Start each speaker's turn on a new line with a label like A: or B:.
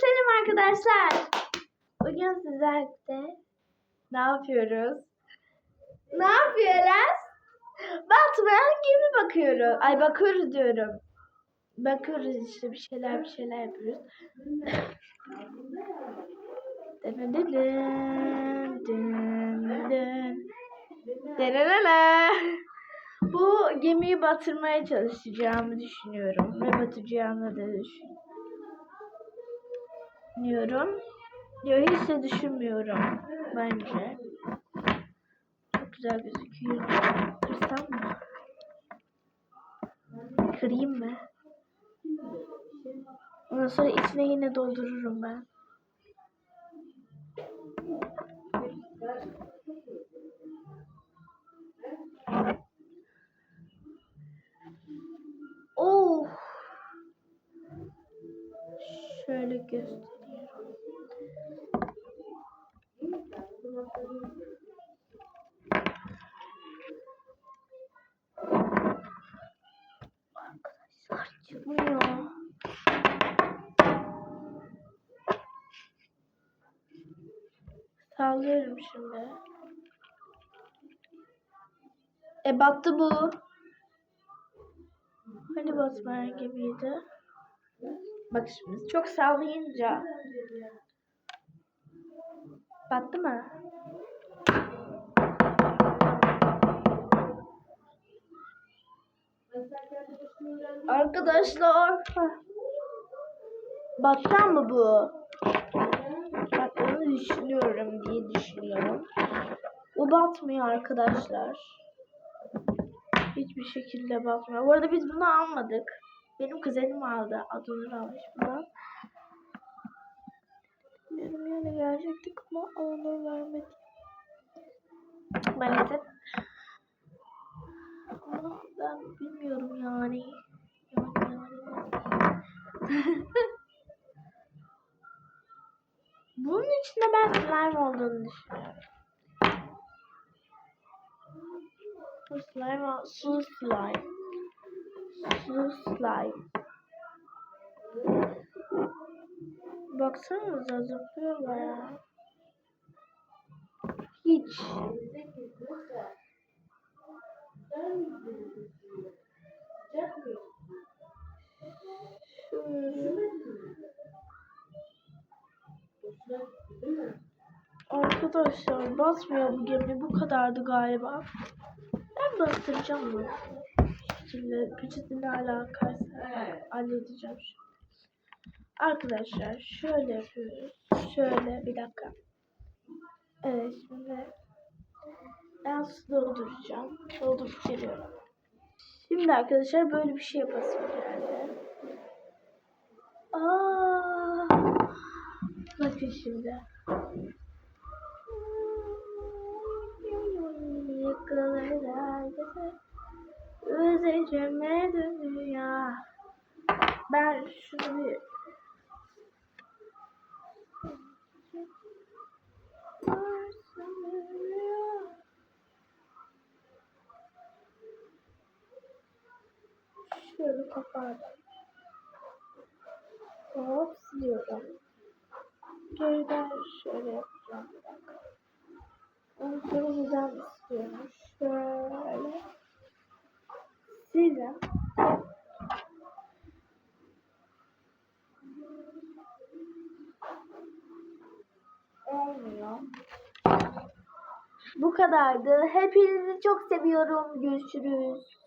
A: selam arkadaşlar. Bugün sizlerle ne yapıyoruz? Ne yapıyoruz? Batmayan gibi bakıyoruz. Ay bakıyoruz diyorum. Bakıyoruz işte bir şeyler bir şeyler yapıyoruz. Bu gemiyi batırmaya çalışacağımı düşünüyorum ve batacağını da düşünüyorum. Yok hiç de düşünmüyorum bence. Çok güzel gözüküyor. Kırsam mı? Kırayım mı? Ondan sonra içine yine doldururum ben. Oh. Şöyle gösteriyorum. Arkadaşlar çıkmıyor. Sallıyorum şimdi. E battı bu. Hani batmayan gibiydi. Bak şimdi çok sallayınca. Battı mı? Arkadaşlar. Battı mı bu? Battığını düşünüyorum diye düşünüyorum. Bu batmıyor arkadaşlar. Hiçbir şekilde batmıyor. Bu arada biz bunu almadık. Benim kuzenim aldı. Adını almış bunu. Benim yani gelecektik ama onu vermedi. Maalesef. Ama ben bilmiyorum yani. Bunun içinde ben slime olduğunu düşünüyorum. Slime, su slime. Su slime. Baksanıza zıplıyorlar ya. Hiç. Arkadaşlar basmıyor bu gemi bu kadardı galiba. Ben bastıracağım bunu. Şimdi peçeteyle alakası halledeceğim. şimdi. Arkadaşlar şöyle yapıyoruz. Şöyle bir dakika. Evet şimdi ben su dolduracağım. Doldurup geliyorum. Şimdi arkadaşlar böyle bir şey yapasım geldi. Aa, bakın şimdi. Özeceğime dünya. Ben şunu bir Şöyle kapadım. Hop siliyorum. Geriden şöyle yapacağım bir dakika. Onu güzel istiyorum. Şöyle. Sileceğim. Olmuyor. Bu kadardı. Hepinizi çok seviyorum. Görüşürüz.